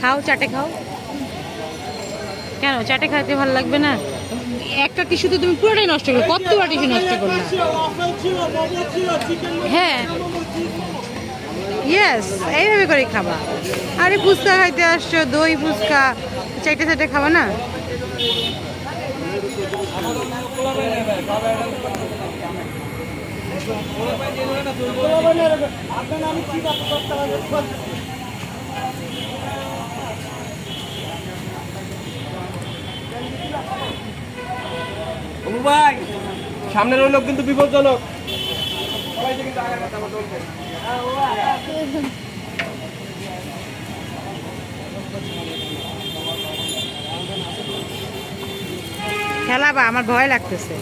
খাও, চাটে খাও। কেন, চাটে খাইতে ভালো লাগবে না? একটা টিস্যু তো তুমি পুরোটাই নষ্ট করো কতবার টিস্যু নষ্ট করলে? হ্যাঁ। ইয়েস এইভাবে করে খাবা। আরে ফুচকা খাইতে আসছো, দই, ফুচকা, চাইটে চাইটে খাবা না? ভাই সামনের ওই লোক কিন্তু বিপজ্জনক। খেলাবা আমার ভয় লাগতেছে।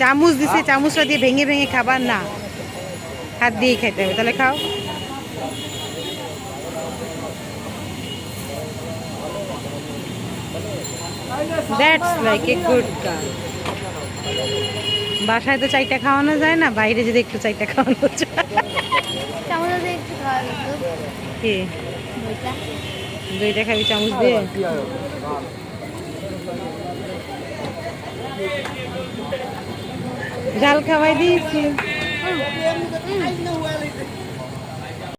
চামচ দিছে চামচটা দিয়ে ভেঙে ভেঙে খাবার না। হাত দিয়ে খেতে হবে তাহলে খাও। দ্যাটস লাইক এ গুড বাসায় তো চাইটা খাওয়ানো যায় না বাইরে যদি একটু চাইটা খাওয়ানো যায়। কি? দুইটা। খাবি চামচ দিয়ে? ঝাল খাওয়াই দিয়েছি।